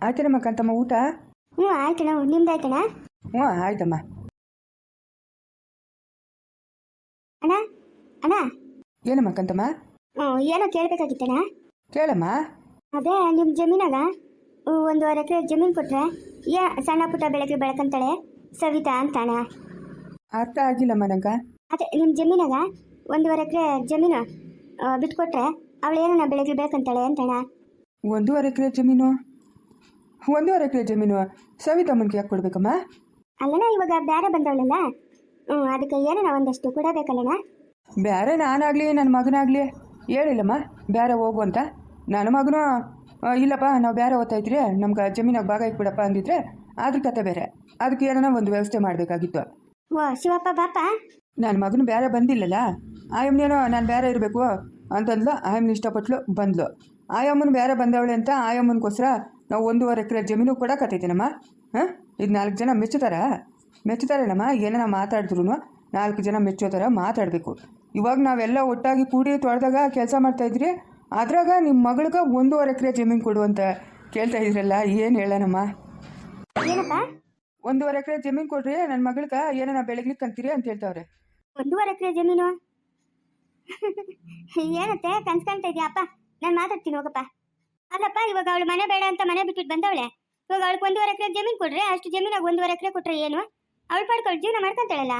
ಆಯ್ತೇನಮ್ಮ ಕಾಂತಮ್ಮ ಊಟ? ಹ್ಞೂ ಆಯ್ತಣ್ಣ ನಿಮ್ದು ಆಯ್ತಣ್ಣ? ಹ್ಞೂ ಆಯ್ತಮ್ಮ. ಅಣ್ಣ ಅಣ್ಣ? ಏನಮ್ಮ ಕಾಂತಮ್ಮ ಹ್ಞೂ ಏನೋ ಕೇಳಬೇಕಾಗಿತ್ತಣ್ಣ? ಕೇಳಮ್ಮ. ಅದೇ ನಿಮ್ಮ ಜಮೀನಾಗ ಒಂದೂವರೆ ಎಕರೆ ಜಮೀನು ಕೊಟ್ರೆ ಏ ಸಣ್ಣ ಪುಟ್ಟ ಬೆಳಗ್ಗೆ ಬೆಳಕಂತಾಳೆ ಸವಿತಾ ಅಂತಾಣ. ಅರ್ಥ ಆಗಿಲ್ಲಮ್ಮ ನಂಗೆ. ಅದೇ ನಿಮ್ಮ ಜಮೀನಾಗ ಒಂದೂವರೆ ಎಕರೆ ಜಮೀನು ಆ, ಬಿಟ್ಕೊಟ್ರೆ ಅವಳು ಏನಣ್ಣ ಬೆಳಗ್ಗೆ ಬೆಳಕಂತಾಳೆ ಅಂತಣ್ಣ ಒಂದೂವರೆ ಎಕರೆ ಜಮೀನು? ಒಂದೂವರೆ ಎಕರೆ ಜಮೀನು ಸವಿತಮ್ಮನಿಗೆ ಯಾಕೆ ಕೊಡ್ಬೇಕಮ್ಮ? ಅಲ್ಲಣ್ಣ ಇವಾಗ ಬೇರೆ ಬಂದವಳಲ್ಲ. ಹ್ಞೂ ಅದಕ್ಕೆ ಏನಣ್ಣ ಒಂದಷ್ಟು ಕೊಡಬೇಕಲ್ಲಣ್ಣ ಬೇರೆ ನಾನಾಗಲಿ ನನ್ನ ಮಗನಾಗಲಿ. ಹೇಳಿಲ್ಲಮ್ಮ ಬೇರೆ ಹೋಗು ಅಂತ. ನನ್ನ ಮಗನೂ ಆ, ಇಲ್ಲಪ್ಪ ನಾವು ಬೇರೆ ಓದ್ತಾಯಿದ್ರಿ ನಮ್ಗೆ ಜಮೀನಾಗ ಭಾಗ ಇಟ್ಬಿಡಪ್ಪ ಅಂದಿದ್ರೆ ಅದ್ರ ಕತೆ ಬೇರೆ. ಅದಕ್ಕೆ ಏನೋ ಒಂದು ವ್ಯವಸ್ಥೆ ಮಾಡಬೇಕಾಗಿತ್ತು. ಓ ಶಿವಪ್ಪ ಬಾಪ? ನನ್ನ ಮಗನು ಬೇರೆ ಬಂದಿಲ್ಲಲ್ಲ. ಆಯಮ್ಮನೇನೋ ನಾನು ಬೇರೆ ಇರಬೇಕು ಅಂತಂದ್ಲು. ಆಯಮ್ಮನ ಇಷ್ಟಪಟ್ಲು ಬಂದ್ಲು. ಆಯಮ್ಮನ ಬೇರೆ ಬಂದವಳೆ ಅಂತ ಆಯಮ್ಮನಿಗೋಸ್ಕರ ನಾವು ಒಂದೂವರೆ ಎಕರೆ ಜಮೀನು ಕೊಡಕತ್ತೈತೇನಮ್ಮ ಹಾಂ? ಇದು ನಾಲ್ಕು ಜನ ಮೆಚ್ಚುತ್ತಾರ. ಮೆಚ್ಚುತ್ತಾರೇನಮ್ಮ? ಏನಾರ ಮಾತಾಡಿದ್ರು ನಾಲ್ಕು ಜನ ಮೆಚ್ಚೋ ಥರ ಮಾತಾಡಬೇಕು. ಇವಾಗ ನಾವೆಲ್ಲ ಒಟ್ಟಾಗಿ ಕೂಡಿ ತೊಡೆದಾಗ ಕೆಲಸ ಮಾಡ್ತಾಯಿದ್ರಿ ಅದ್ರಾಗ ನಿಮ್ಮ ಮಗಳಿಗೆ ಒಂದೂವರೆ ಎಕರೆ ಜಮೀನು ಕೊಡು ಅಂತ ಕೇಳ್ತಾ ಇದ್ರಲ್ಲ ಏನು ಹೇಳೋಣಮ್ಮ? ಏನಪ್ಪ? ಒಂದೂವರೆ ಎಕರೆ ಜಮೀನು ಕೊಡ್ರಿ ನನ್ನ ಮಗಳಿಗೆ ಏನಾರ ಬೆಳಗ್ಲಿಕ್ಕೆ ಅಂತೀರಿ ಅಂತ ಹೇಳ್ತಾವ್ರೆ. ಒಂದೂವರೆ ಎಕರೆ ಜಮೀನು? ಏನತ್ತೆ? ಕನ್ಸ್ಕೊಂತ ಅಪ್ಪ ನಾನು ಮಾತಾಡ್ತೀನಿ ಹೋಗಪ್ಪ. ಅಲ್ಲಪ್ಪ, ಇವಾಗ ಅವಳು ಮನೆ ಬೇಡ ಅಂತ ಮನೆ ಬಿಟ್ಬಿಟ್ಟು ಬಂದವಳೆ. ಇವಾಗ ಅವಳಿಗೆ ಒಂದೂವರೆ ಎಕರೆ ಜಮೀನು ಕೊಡ್ರೆ ಅಷ್ಟು ಜಮೀನಾಗ ಒಂದೂವರೆ ಎಕರೆ ಕೊಟ್ರೆ ಏನು? ಅವಳು ಪಡ್ಕೊಳ್ಳಿ ಜೀವನ ಮಾಡ್ಕೊಂತಾಳಲ್ಲ?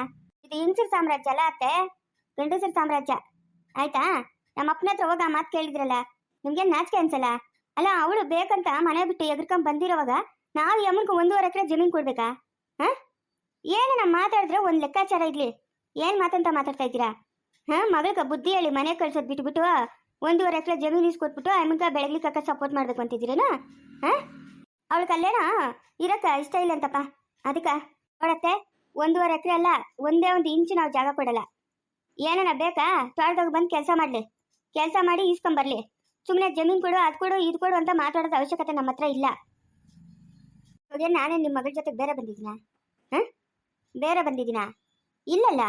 ಇದು ಹೆಂಗಸರ ಸಾಮ್ರಾಜ್ಯ ಅಲ್ಲ ಅತ್ತೆ? ಗಂಡಸರ ಸಾಮ್ರಾಜ್ಯ. ಆಯ್ತಾ? ನಮ್ಮ ಅಪ್ಪನ ಹತ್ರ ಹೋಗ ಮಾತು ಕೇಳಿದ್ರಲ್ಲ, ನಿಮ್ಗೇನು ನಾಚಿಕೆ ಅನ್ಸಲ್ಲ? ಅಲ್ಲ, ಅವಳು ಬೇಕಂತ ಮನೆ ಬಿಟ್ಟು ಎಗ್ರಕೊಂಡ್ ಬಂದಿರೋವಾಗ ನಾವು ಅಮ್ಮನ್ಗೆ ಒಂದೂವರೆ ಎಕರೆ ಜಮೀನು ಕೊಡ್ಬೇಕಾ? ಹಾ? ಏನು ನಮ್ಮ ಮಾತಾಡಿದ್ರೆ ಒಂದು ಲೆಕ್ಕಾಚಾರ ಇರ್ಲಿ. ಏನು ಮಾತಂತ ಮಾತಾಡ್ತಾ ಇದ್ದೀರಾ? ಹಾಂ? ಮಗಳಿಗೆ ಬುದ್ಧಿ ಹೇಳಿ ಮನೆ ಕಳ್ಸೋದು ಬಿಟ್ಬಿಟ್ಟು ಒಂದೂವರೆ ಎಕರೆ ಜಮೀನು ಇಸ್ಕೊಟ್ಬಿಟ್ಟು ಆಮೇಲೆ ಬೆಳಗ್ಲಿಕ್ಕೆ ಸಪೋರ್ಟ್ ಮಾಡ್ಬೇಕು ಅಂತಿದ್ದೀರೇನು? ಹಾಂ? ಅವಳಿಗೆ ಅಲ್ಲೇನ ಇರಕ್ಕ, ಇಷ್ಟ ಇಲ್ಲ ಅಂತಪ್ಪ. ಅದಕ್ಕೆ, ನೋಡತ್ತೆ, ಒಂದೂವರೆ ಎಕರೆ ಅಲ್ಲ, ಒಂದೇ ಒಂದು ಇಂಚು ನಾವು ಜಾಗ ಕೊಡಲ್ಲ. ಏನನ ಬೇಕಾ? ತೋಟದಾಗ ಬಂದು ಕೆಲಸ ಮಾಡಲಿ. ಕೆಲಸ ಮಾಡಿ ಈಸ್ಕೊಂಬರ್ಲಿ ಸುಮ್ಮನೆ ಜಮೀನು ಕೊಡು, ಅದು ಕೊಡು, ಇದು ಕೊಡು ಅಂತ ಮಾತಾಡೋದು ಅವಶ್ಯಕತೆ ನಮ್ಮ ಹತ್ರ ಇಲ್ಲ. ಇವಾಗ ನಾನೇ ನಿಮ್ಮ ಮಗಳ ಜೊತೆ ಬೇರೆ ಬಂದಿದ್ದೀನಾ? ಹಾಂ? ಬೇರೆ ಬಂದಿದ್ದೀನಾ? ಇಲ್ಲಲ್ಲ?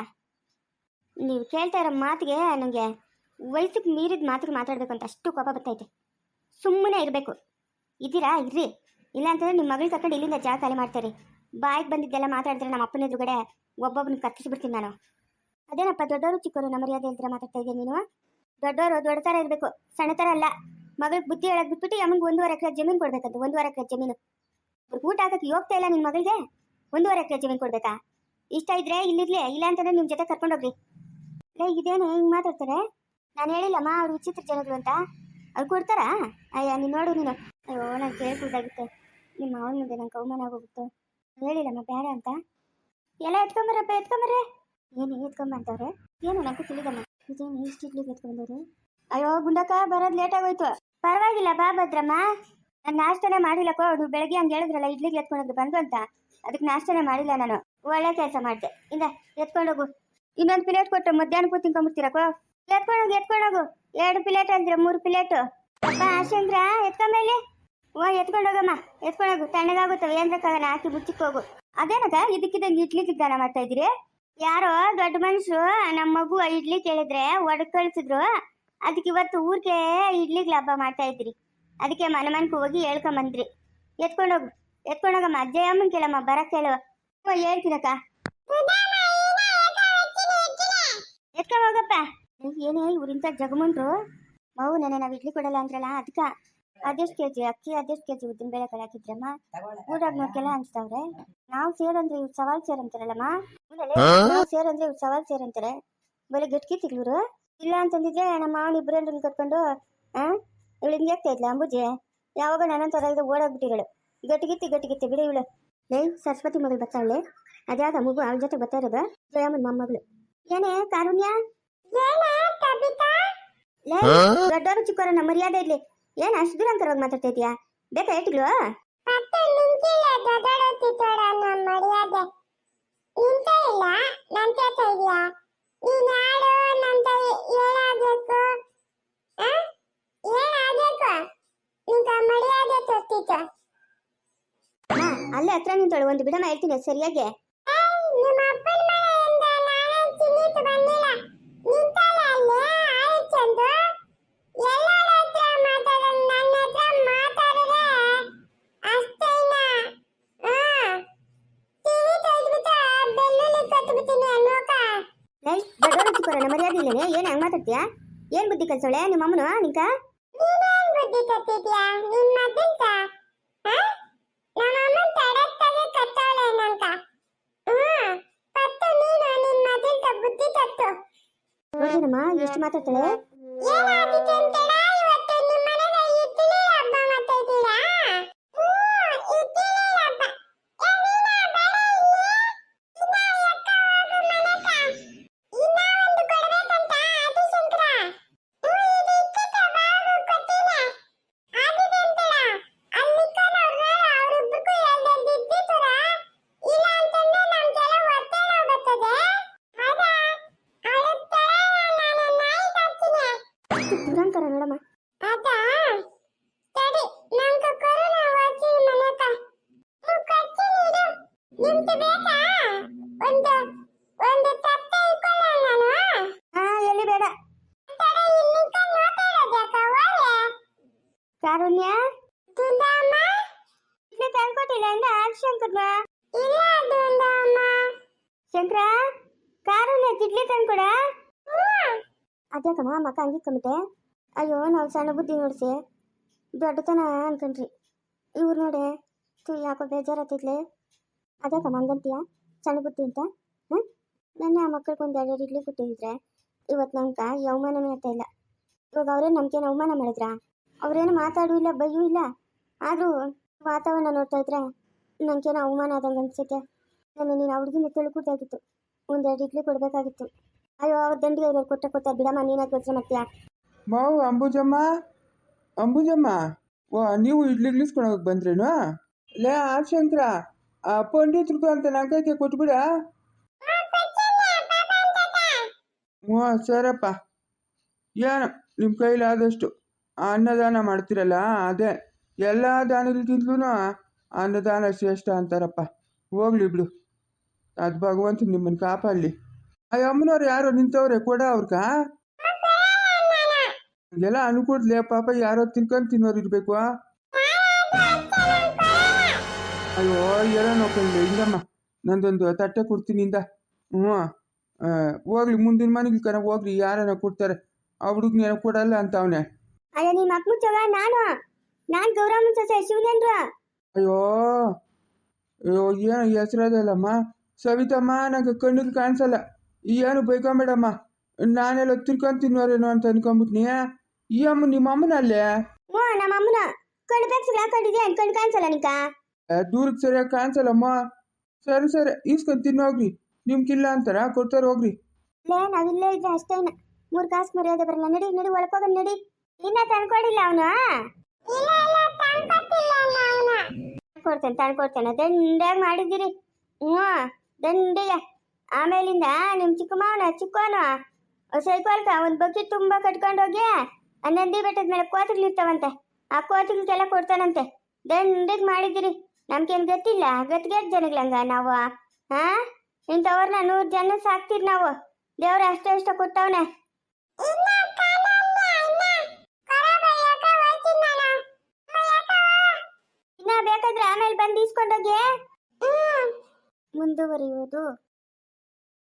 ನೀವು ಕೇಳ್ತಾ ಇರೋ ಮಾತಿಗೆ ನನಗೆ ವಯಸ್ಸಿಗೆ ಮೀರಿದ ಮಾತಿಗೆ ಮಾತಾಡಬೇಕು ಅಂತ ಅಷ್ಟು ಕೋಪ ಬರ್ತೈತೆ. ಸುಮ್ಮನೆ ಇರಬೇಕು. ಇದ್ದೀರಾ? ಇರ್ರಿ. ಇಲ್ಲ ಅಂತಂದ್ರೆ ನಿಮ್ಮ ಮಗಳು ಕರ್ಕೊಂಡು ಇಲ್ಲಿಂದ ಜಾಗ ಖಾಲಿ ಮಾಡ್ತಾರೆ. ಬಾಯಿಗೆ ಬಂದಿದ್ದೆಲ್ಲ ಮಾತಾಡಿದ್ರೆ ನಮ್ಮ ಅಪ್ಪನ ಎದುರುಗಡೆ ಒಬ್ಬೊಬ್ಬನ ಕತ್ತಿಸ್ಬಿಡ್ತೀನಿ ನಾನು. ಅದೇನಪ್ಪ ದೊಡ್ಡವರು ಚಿಕ್ಕವರು ನಮ್ಮ ಮರ್ಯಾದೆ ಅಂತ ಮಾತಾಡ್ತಾ ಇದ್ದೀನಿ ನೀನು? ದೊಡ್ಡವರು ದೊಡ್ಡ ಥರ ಇರಬೇಕು, ಸಣ್ಣ ಥರ ಅಲ್ಲ. ಮಗಳಿಗೆ ಬುದ್ಧಿ ಹೇಳಕ್ ಬಿಟ್ಬಿಟ್ಟು ಅಮ್ಮಂಗೆ ಒಂದೂವರೆ ಎಕರೆ ಜಮೀನು ಕೊಡ್ಬೇಕಂತ ಒಂದೂವರೆ ಎಕರೆ ಜಮೀನು. ಊಟ ಹಾಕಕ್ಕೆ ಹೋಗ್ತಾ ಇಲ್ಲ ನಿಮ್ಮ ಮಗಳಿಗೆ? ಒಂದೂವರೆ ಎಕರೆ ಜಮೀನು ಕೊಡ್ಬೇಕಾ? ಇಷ್ಟ ಇದ್ರೆ ಇಲ್ಲಿರ್ಲಿ ಇಲ್ಲ ಅಂತಂದ್ರೆ ನಿಮ್ಮ ಜೊತೆ ಕರ್ಕೊಂಡೋಗ್ರಿ ಲೇ, ಇದೇನು ಹಿಂಗೆ ಮಾತಾಡ್ತಾರೆ? ನಾನು ಹೇಳಿಲ್ಲಮ್ಮ, ಅವ್ರು ವಿಚಿತ್ರ ಜನಗಳು ಅಂತ. ಅವ್ರು ಕೊಡ್ತಾರಾ? ಅಯ್ಯ, ನೀನು ನೋಡು ನೀನು. ಅಯ್ಯೋ ನಾನು ಕೇಳ್ಬೋದಾಗುತ್ತೆ ನಿಮ್ಮ ಅವನ ಮುಂದೆ ನಂಗೆ ಅವಮಾನ ಆಗೋಗುತ್ತೆ. ಹೇಳಿಲ್ಲಮ್ಮ, ಬೇಡ ಅಂತ. ಎಲ್ಲ ಎತ್ಕೊಂಬರಪ್ಪ, ಎತ್ಕೊಂಬರ್ರೆ. ಏನು ಎತ್ಕೊಂಬಂತವ್ರೆ ಏನು, ನಂಗೆ ತಿಳಿದಮ್ಮ. ಇದೇನು ಇಷ್ಟು ಇಡ್ಲಿಗೆ ಎತ್ಕೊಂಡವ್ರು ಅಯ್ಯೋ, ಗುಂಡಕ್ಕ, ಬರೋದು ಲೇಟ್ ಆಗೋಯ್ತು. ಪರವಾಗಿಲ್ಲ, ಬಾ ಭದ್ರಮ್ಮ. ನಾನು ನಾಷ್ಟನೇ ಮಾಡಿಲ್ಲಕ್ಕೋ, ಅವ್ರು ಬೆಳಗ್ಗೆ ಹಂಗೆ ಹೇಳಿದ್ರಲ್ಲ, ಇಡ್ಲಿಗೆ ಎತ್ಕೊಂಡೋಗಿ ಬಂದು ಅಂತ. ಅದಕ್ಕೆ ನಾಷ್ಟನೇ ಮಾಡಿಲ್ಲ ನಾನು. ಒಳ್ಳೆ ಕೆಲಸ ಮಾಡಿದೆ. ಇಂದ, ಎತ್ಕೊಂಡೋಗು. ಇನ್ನೊಂದು ಪ್ಲೇಟ್ ಕೊಟ್ಟು ಮಧ್ಯಾಹ್ನಕ್ಕೂ ತಿನ್ಕೊಂಬಿಡ್ತೀರಕ್ಕೋ? ಎತ್ಕೊಂಡೋಗು ಎತ್ಕೊಂಡೋಗು ಎರಡು ಪ್ಲೇಟ್ ಅಂದ್ರೆ, ಮೂರು ಪ್ಲೇಟ್ ಅಪ್ಪ, ಆಶಂದ್ರ ಎತ್ಕೊಂಡ್ಮೇಲೆ ಓ ಎತ್ಕೊಂಡೋಗಮ್ಮ ಎತ್ಕೊಂಡೋಗು ತಣ್ಣಗಾಗುತ್ತವೆ ಏನ್ರಕ್ಕಾಗನ ಹಾಕಿ ಮುಚ್ಚಿಕ್ ಹೋಗು. ಅದೇನಕ ಇದಕ್ಕಿದ್ದಂಗೆ ಇಡ್ಲಿ ದಾನ ಮಾಡ್ತಾ ಇದ್ರಿ ಯಾರೋ ದೊಡ್ಡ ಮನುಷ್ಯರು ನಮ್ಮ ಮಗು ಇಡ್ಲಿ ಕೇಳಿದ್ರೆ ಒಡಕ್ ಕಳ್ಸಿದ್ರು ಅದಕ್ಕೆ ಇವತ್ತು ಊರಿಗೆ ಇಡ್ಲಿ ಲಾಭ ಮಾಡ್ತಾ ಇದ್ರಿ ಅದಕ್ಕೆ ಮನೆ ಮನೆಗೆ ಹೋಗಿ ಹೇಳ್ಕೊಂಬಂದ್ರಿ. ಎತ್ಕೊಂಡೋಗು ಎತ್ಕೊಂಡೋಗಮ್ಮ ಅಜ್ಜಯ್ಯಮ್ಮನ್ ಕೇಳಮ್ಮ, ಬರಕ್ ಹೇಳುವ ಹೇಳ್ತೀನಕ್ಕ ಎತ್ಕೊಂಡ್ ಹೋಗಪ್ಪ ಏನೇ ಇವ್ರಿಂತ ಜಗಮುಂಡ್ರು ಮಾವು ನೆನೆ ನಾವು ಇಡ್ಲಿ ಕೊಡಲ್ಲ ಅಂದ್ರಲ್ಲ ಅದಕ್ಕ ಅದೆಷ್ಟು ಕೆ ಜಿ ಅಕ್ಕಿ ಅದೆಷ್ಟು ಕೆ ಜಿ ಉದ್ದಿನ ಬೇಳೆ ಕಡೆ ಹಾಕಿದ್ರಮ್ಮ ಊರಾಗ ನೋಡ್ಕೆಲ್ಲ ಅನ್ಸ್ತಾವ್ರೆ. ನಾವು ಸೇರಂದ್ರೆ ಇವ್ರು ಸವಾಲ್ ಸೇರಂತಾರಲ್ಲಮ್ಮ ನಾವು ಸೇರಂದ್ರೆ ಇವ್ರು ಸವಾಲ್ ಸೇರಂತಾರೆ ಬರೀ ಗಟ್ಟಿ ತಿಗ್ಲೂರು ಇಲ್ಲ ಅಂತಂದಿದ್ರೆ ನಮ್ಮ ಮಾವನ ಇಬ್ಬರನ್ನ ಕರ್ಕೊಂಡು ಆ? ಇವಳು ಹಿಂಗೆ ಆಗ್ತಾ ಇದ್ಲ ಅಂಬುಜೆ? ಯಾವಾಗ ನನ್ನ ಥರ ಇದು ಓಡಾಗ್ಬಿಟ್ಟಿಗಳು ಗಟ್ಟಿಗಿತ್ತಿ ಗಟ್ಟಿಗಿತ್ತಿ ಬಿಡಿ ಇವಳು. ಲೇ ಸರಸ್ವತಿ ಮಗಳು ಬರ್ತಾವಳೆ ಅದ್ಯಾವ್ದು ಮಗು ಅವಳ ಜೊತೆ ಬರ್ತಾ ಇರೋದು? ಜಯಮ್ಮನ ಮೊಮ್ಮಗಳು. ಏನೇ ಕಾರುಣ್ಯ? ದೊಡ್ಡವರು ಚಿಕ್ಕವರು ನಮ್ಮ ಮರ್ಯಾದೆ ಇರ್ಲಿ. ಏನ್ ಅಷ್ಟು ದುರಂಕರವಾಗಿ ಮಾತಾಡ್ತಾ ಇದೀಯಾ ಬೇಕಾ ಹಾ ಅಲ್ಲೇ ಹತ್ರ ನಿಂತೋಳು ಒಂದು ಬಿಡಮ ಹೇಳ್ತೀನಿ ಸರಿಯಾಗಿ ನಿಮ್ಮ ಅಪ್ಪನ ಮನೆಯಿಂದ ನಾನೇ ಚಿನ್ನಿತ್ತು ಬಂದಿಲ್ಲ ನಿಂತಲ್ಲ ಅಲ್ಲಿ ಆಯ್ಚಂದು ಎಲ್ಲರ ಹತ್ರ ಮಾತಾಡೋದು ನನ್ನ ಹತ್ರ ಮಾತಾಡಿದ್ರೆ ಅಷ್ಟು ಇಲ್ಲನೆ ಏನ್ ಹಂಗ್ ಮಾತಾಡ್ತೀಯಾ? ಏನ್ ಬುದ್ಧಿ ಕಲ್ಸೋಳೆ ನಿಮ್ಮ ಅಮ್ಮನು ನಿಂಕ ನೀನೇನ್ ಬುದ್ಧಿ ಕತ್ತಿದ್ಯಾ ನಿನ್ ಮಗಂತ? ನಮ್ಮಮ್ಮನ್ ತಡತ್ತಾಗೆ ಕತ್ತವಳೆ ಹ್ಮ್ ಪತ್ತು ನೀನು ನಿನ್ ಮಗಂತ ಬುದ್ಧಿ ತತ್ತು ನೋಡಿನಮ್ಮ ಎಷ್ಟು ಮಾತಾಡ್ತಾಳೆ? ಏನಾದಿತ್ತು ಅಂತೇಳ ಇವತ್ತು ನಿಮ್ ಮನೆಗೆ ಇಡ್ಲಿ ಹಬ್ಬ ಮಾಡ್ತಾ ಇದ್ದೀರಾ ಹ್ಮ್ ಇಡ್ಲಿ ಹಬ್ಬ ಏ ನೀನಾ ಬೇಡ ಇಲ್ಲಿ ಇನ್ನ ಅಕ್ಕ ಹೋಗು ಮನೆಗ ಇನ್ನ ಒಂದು ಕೊಡ್ಬೇಕಂತ ಆದಿಶಂಕರ ಹ್ಮ್ ಇದು ಇಕ್ಕಕ್ಕ ಬಾಗು ಕೊಟ್ಟಿಲ್ಲ ಆಗಿದೆ ಅಂತೇಳ ಅಲ್ಲಿಕ್ಕನ ಅವ್ರನ್ನ ಅವ್ರಿಬ್ಬರಿಗೂ ಎರಡೆರಡು ಇಡ್ಲಿ ತರ ಇಲ್ಲ ಅಂತಂದ್ರೆ ನಮ್ಗೆಲ್ಲ ಹೊಟ್ಟೆ ನೋವು ಬರ್ತದೆ ಹೌದಾ ಅಳುತ್ತಾಳೆ ನಾನು ನಾಯಿ ಕರ್ತೀನಿ ದುರಂಕರ ನೋಡಮ್ಮ ಆತಾ ಸರಿ ನಂಕ ಕೊರೋನಾ ವಾಸಿ ಮನೆಕ ನೀವು ಖರ್ಚು ನೀಡು ನಿಮ್ಗೆ ಬೇಕಾ ಒಂದು ಒಂದು ತಟ್ಟೆ ಇಟ್ಕೊಳ್ಳ ನಾನು. ಹಾ ಎಲ್ಲಿ ಬೇಡ. ಕಾರುಣ್ಯ ತಂದ್ಕೊಟ್ಟಿಲ್ಲ ಇಂದ ಶಂಕರ್ನ ಇಲ್ಲ ಶಂಕರ ಕಾರುಣ್ಯ ಇಡ್ಲಿ ತಂದ್ಕೊಡ. ಅದ್ಯಾಕಮ್ಮ ಮಕ್ಕ ಹಂಗಿಕ್ಕಂಬಿಟ್ಟೆ ಅಯ್ಯೋ, ನಾವು ಸಣ್ಣ ಬುದ್ಧಿ ನೋಡ್ಸಿ. ದೊಡ್ಡತನ ಅನ್ಕೊಂಡ್ರಿ. ಇವ್ರು ನೋಡೆ ತು ಯಾಕೋ ಬೇಜಾರತ್ತೈತ್ಲೆ ಅದ್ಯಾಕಮ್ಮ, ಹಂಗಂತೀಯ? ಸಣ್ಣ ಬುದ್ಧಿ ಅಂತ? ಹ್ಞೂ ನನ್ನ ಆ ಮಕ್ಕಳಿಗೆ ಒಂದು ಇಡ್ಲಿ ಕೊಟ್ಟಿದ್ರೆ ಇವತ್ತು ನಂಗೆ ಅವಮಾನನೇ ಆಗ್ತಾ ಇಲ್ಲ. ಇವಾಗ ಅವರೇ ನಮ್ಗೇನು ಅವಮಾನ ಮಾಡಿದ್ರಾ? ಅವ್ರೇನು ಮಾತಾಡೂ ಇಲ್ಲ ಬೈಯೂ ಇಲ್ಲ. ಆದರೂ ವಾತಾವರಣ ನೋಡ್ತಾ ಇದ್ರೆ ನನಗೇನೋ ಅವಮಾನ ಆದಂಗೆ ಅನ್ಸುತ್ತೆ. ನಾನು ನೀನು ಹುಡುಗಿನ ತಿಳ್ಕೊಡ್ತಾಗಿತ್ತು ಒಂದೆರಡು ಇಡ್ಲಿ ಕೊಡಬೇಕಾಗಿತ್ತು. ಅಯ್ಯೋ, ಅವ್ರ ದಂಡಿಗೆ ಅವ್ರು ಕೊಟ್ಟ ಕೊಟ್ಟ ಬಿಡಮ್ಮ ನೀನಾಗಿ ಯೋಚನೆ ಮಾಡ್ತೀಯಾ? ಮಾವು, ಅಂಬುಜಮ್ಮ? ಅಂಬುಜಮ್ಮ? ಓ, ನೀವು ಇಡ್ಲಿ ಇಳಿಸ್ಕೊಳಕ್ ಬಂದ್ರೇನು? ಲೇ ಆಶಂಕರ ಆ ರೂಪಾಯಿ ಅಂತ ನಾಲ್ಕೈತೆ ಕೊಟ್ಬಿಡ. ಹ್ಞೂ, ಸರಪ್ಪ. ಏನು ನಿಮ್ಮ ಕೈಲಾದಷ್ಟು ಅನ್ನದಾನ ಮಾಡ್ತಿರಲ್ಲ, ಅದೇ. ಎಲ್ಲ ದಾನಗಳಿಗಿಂತಲೂ ಅನ್ನದಾನ ಶ್ರೇಷ್ಠ ಅಂತಾರಪ್ಪ. ಹೋಗ್ಲಿ ಬಿಡು. ಅದು ಭಗವಂತ ನಿಮ್ಮನ್ನು ಕಾಪಾಡಲಿ. ಆ ಅಮ್ಮನವ್ರು ಯಾರೋ ನಿಂತವ್ರೆ ಕೊಡ ಅವ್ರಕ ಎಲ್ಲ ಅನ್ಕೊಡ್ಲೆ ಪಾಪ ಯಾರೋ ತಿನ್ಕೊಂಡ್ ತಿನ್ನೋರು ಇರಬೇಕು. ಅಯ್ಯೋ ಏನೋ ನೋಡ್ಕೊಂಡ್ಲೆ ಇಂದಮ್ಮ ನಂದೊಂದು ತಟ್ಟೆ ಕೊಡ್ತೀನಿ ಇಂದ. ಹ್ಞೂ ಹೋಗ್ಲಿ ಮುಂದಿನ ಮನೆಗೆ ಕಣ ಹೋಗ್ಲಿ ಯಾರನ್ನ ಕೊಡ್ತಾರೆ. ಆ ಹುಡುಗನ ಏನೋ ಕೊಡಲ್ಲ ಅಂತ ಅವನೇ. ಅಯ್ಯ ನಿಮ್ಮ ಮಕ್ ಮುಚ್ಚವ ನಾನು. ನಾನು ಗೌರಮ್ಮನ ಸೊಸೆ ಶಿವನೇಂದ್ರ ಅಯ್ಯೋ ಅಯ್ಯೋ ಏನು ಹೆಸರದಲ್ಲಮ್ಮ ಸವಿತಮ್ಮ ನಂಗೆ ಕಣ್ಣಿಗೆ ಕಾಣಿಸಲ್ಲ. ಏನು ಬೈಕೊಂಬೇಡಮ್ಮ ನಾನೆಲ್ಲ ತಿರ್ಕೊಂಡು ತಿನ್ನೋರೇನೋ ಅಂತ ಅನ್ಕೊಂಬಿಟ್ನಿ ಈ ಅಮ್ಮ ನಿಮ್ಮ ಅಮ್ಮನಲ್ಲೇ? ಓ ನಮ್ಮ ಅಮ್ಮನ. ಕಣ್ಣು ಬೆಕ್ಸಿಗೆ ಹಾಕೊಂಡಿದ್ಯಾ ಕಣ್ಣು ಕಾಣಿಸಲ್ಲ ನಿಕ ದೂರಕ್ಕೆ ಸರಿಯಾಗಿ ಕಾಣಿಸಲ್ಲಮ್ಮ. ಸರಿ ಸರಿ ಈಸ್ಕೊಂಡು ತಿನ್ನೋಗ್ರಿ ನಿಮ್ಗಿಲ್ಲ ಅಂತಾರ? ಕೊಡ್ತಾರೆ ಹೋಗ್ರಿ. ಲೇ ನಾವಿಲ್ಲೇ ಇದ್ರೆ ಅಷ್ಟೇನ ಮೂರು ಕಾಸು ಮರ್ಯಾದೆ ಬರಲ್ಲ. ನಡಿ ನಡಿ ಒಳಕೋಗ ನಡಿ. ಇನ್ನ ತಂದ್ಕೊಡಿಲ್ಲ ಅವನು ಕೊಡ್ತೇನೆ ತಂದ್ಕೊಡ್ತೇನೆ ದಂಡಾಗಿ ಮಾಡಿದ್ದೀರಿ. ಹ್ಞೂ ದಂಡಿಗೆ. ಆಮೇಲಿಂದ ನಿಮ್ಮ ಚಿಕ್ಕ ಚಿಕ್ಕವನ ಸೈಕಲ್ಕ ಒಂದು ಬಕೆಟ್ ತುಂಬ ಕಟ್ಕೊಂಡು ಹೋಗಿ ಆ ನಂದಿ ಬೆಟ್ಟದ ಮೇಲೆ ಕೋತಿಗಳು ಇರ್ತಾವಂತೆ. ಆ ಕೋತಿಗಳಿಗೆಲ್ಲ ಕೊಡ್ತಾನಂತೆ. ದಂಡಿಗೆ ಮಾಡಿದ್ದೀರಿ. ನಮ್ಗೇನು ಗೊತ್ತಿಲ್ಲ. ಗತ್ಗೆಟ್ ಜನಗಳಂಗ ನಾವು. ಹಾ ಇಂಥವ್ರನ್ನ ನೂರು ಜನ ಸಾಕ್ತೀರಿ ನಾವು. ದೇವ್ರ ಅಷ್ಟೇ ಇಷ್ಟ ಕೊಡ್ತಾವನೆ ಇನ್ನ ಬೇಕಾದ್ರೆ ಆಮೇಲೆ ಬಂದು ಇಸ್ಕೊಂಡೋಗಿ ಮುಂದುವರಿಯುವುದು